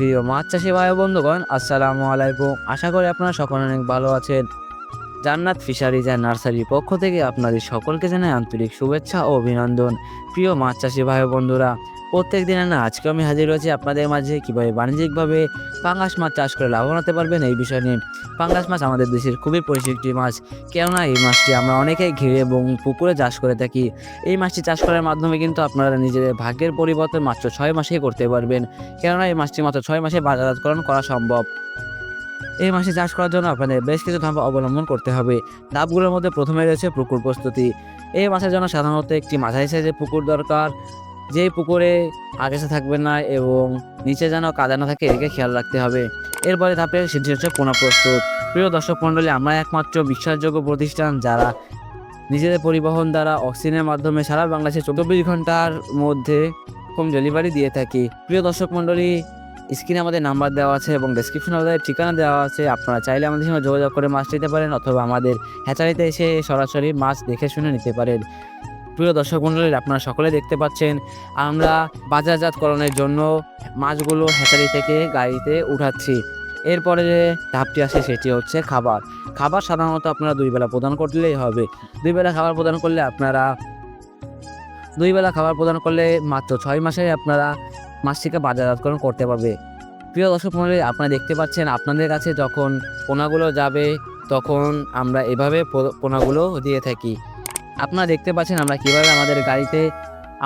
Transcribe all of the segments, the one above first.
প্রিয় মাছ চাষি ভাই বন্ধুগণ, আসসালামু আলাইকুম। আশা করি আপনারা সকলে অনেক ভালো আছেন। জান্নাত ফিশারিজ অ্যান্ড নার্সারির পক্ষ থেকে আপনাদের সকলকে জানাই আন্তরিক শুভেচ্ছা ও অভিনন্দন। প্রিয় মাছ চাষি ভাই বন্ধুরা প্রত্যেক দিনে না, আজকে আমি হাজির হয়েছি আপনাদের মাঝে কীভাবে বাণিজ্যিকভাবে পাঙ্গাস মাছ চাষ করে লাভবান হতে পারবেন এই বিষয় নিয়ে। পাঙ্গাস মাছ আমাদের দেশের খুবই পরিচিত একটি মাছ। কেননা এই মাছটি আমরা অনেকেই ঘিরে এবং পুকুরে চাষ করে থাকি। এই মাছটি চাষ করার মাধ্যমে কিন্তু আপনারা নিজেদের ভাগ্যের পরিবর্তন মাত্র ছয় মাসেই করতে পারবেন। কেননা এই মাছটি মাত্র ছয় মাসে বাজারজাতকরণ করা সম্ভব। এই মাছটি চাষ করার জন্য আপনাদের বেশ কিছু ধাপ অবলম্বন করতে হবে। ধাপগুলোর মধ্যে প্রথমে রয়েছে পুকুর প্রস্তুতি। এই মাছের জন্য সাধারণত একটি মাঝারি সাইজের পুকুর দরকার। যেই পুকুরে আকাশে থাকবে না এবং নিচে যেন কাদা না থাকে এদিকে খেয়াল রাখতে হবে। এরপরে ধাপে সেটি হচ্ছে পোনা প্রস্তুত। প্রিয় দর্শক মণ্ডলী, আমরা একমাত্র বিশ্বাসযোগ্য প্রতিষ্ঠান যারা নিজেদের পরিবহন দ্বারা অক্সিজেনের মাধ্যমে সারা বাংলাদেশে চব্বিশ ঘণ্টার মধ্যে হোম ডেলিভারি দিয়ে থাকি। প্রিয় দর্শক মণ্ডলী, স্ক্রিনে আমাদের নাম্বার দেওয়া আছে এবং ডেসক্রিপশনে আমাদের ঠিকানা দেওয়া আছে। আপনারা চাইলে আমাদের সঙ্গে যোগাযোগ করে মাছ নিতে পারেন অথবা আমাদের হ্যাচারিতে এসে সরাসরি মাছ দেখে শুনে নিতে পারেন। প্রিয় দর্শক মণ্ডলী, আপনারা সকলে দেখতে পাচ্ছেন, আমরা বাজারজাতকরণের জন্য মাছগুলো হ্যাচারি থেকে গাড়িতে উঠাচ্ছি। এরপরে যে ধাপটি আসে সেটি হচ্ছে খাবার। খাবার সাধারণত আপনারা দুই বেলা প্রদান করলেই হবে। দুই বেলা খাবার প্রদান করলে আপনারা, দুই বেলা খাবার প্রদান করলে মাত্র ছয় মাসে আপনারা মাছটিকে বাজারজাতকরণ করতে পারবে। প্রিয় দর্শক মণ্ডলী, আপনারা দেখতে পাচ্ছেন, আপনাদের কাছে যখন পোনাগুলো যাবে, তখন আমরা এভাবে পোনাগুলো দিয়ে থাকি। আপনারা দেখতে পাচ্ছেন আমরা কীভাবে আমাদের গাড়িতে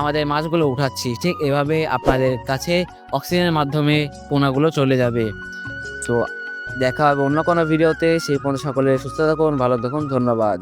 আমাদের মাছগুলো উঠাচ্ছি। ঠিক এভাবে আপনাদের কাছে অক্সিজেনের মাধ্যমে পোনাগুলো চলে যাবে। তো দেখা হবে অন্য কোনো ভিডিওতে। সেই পর্যন্ত সকলে সুস্থ থাকুন, ভালো থাকুন, ধন্যবাদ।